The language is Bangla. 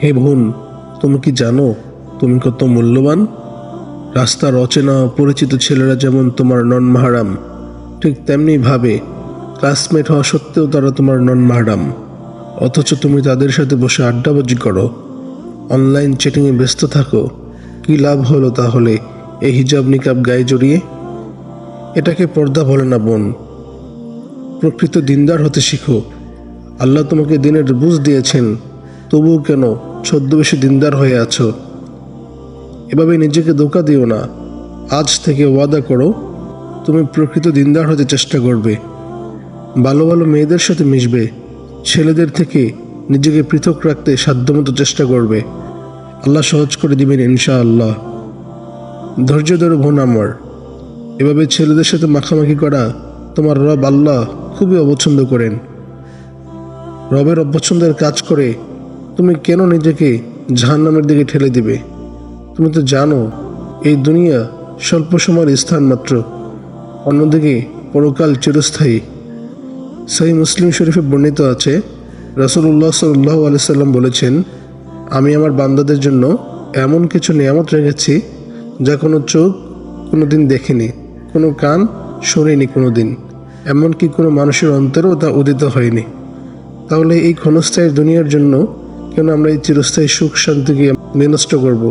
হে বোন, তুমি কি জানো তুমি কত মূল্যবান? রাস্তার অচেনা পরিচিত ছেলেরা যেমন তোমার নন মাহারাম, ঠিক তেমনি ভাবে ক্লাসমেট হওয়া সত্ত্বেও তারা তোমার নন মাহারাম। অথচ তুমি তাদের সাথে বসে আড্ডাবাজি করো অনলাইন চ্যাটিংয়ে ব্যস্ত থাকো, কি লাভ হলো তাহলে এই হিজাব নিকাব গায়ে জড়িয়ে? এটাকে পর্দা বলে না বোন। প্রকৃত দিনদার হতে শিখো। আল্লাহ তোমাকে দিনের বুঝ দিয়েছেন। তবুও কেন ছদ্মবেশী দিনদার হয়ে আছো? এভাবে নিজেকে ধোকা দিও না। আজ থেকে ওয়াদা করো, তুমি প্রকৃত দিনদার হতে চেষ্টা করবে। ভালো ভালো মেয়েদের সাথে মিশবে। ছেলেদের থেকে নিজেকে পৃথক রাখতে সাধ্যমতো চেষ্টা করবে। আল্লাহ সহজ করে দিবেন ইনশা আল্লাহ ধৈর্য ধরো বোন আমার। এভাবে ছেলেদের সাথে মাখামাখি করা তোমার রব আল্লাহ খুবই অপছন্দ করেন। রবের অপছন্দের কাজ করে তুমি কেন নিজেকে জাহান্নামের দিকে ঠেলে দিবে? তুমি তো জানো, এই দুনিয়া স্বল্প সময়ের স্থান মাত্র। অন্যদিকে পরকাল চিরস্থায়ী। সেই মুসলিম শরীফে বর্ণিত আছে রসুল্লাহ সাল্লাহ আলিয়াল্লাম বলেছেন, আমি আমার বান্দাদের জন্য এমন কিছু নিয়ামত রেখেছি, যা কোনো চোখ কোনো দিন দেখেনি, কোনো কান শোনেনি কোনো দিন এমনকি কোনো মানুষের অন্তরেও তা উদিত হয়নি। তাহলে এই ক্ষণস্থায়ী দুনিয়ার জন্য কেন আমরা এই চিরস্থায়ী সুখ শান্তিকে বিনষ্ট করব?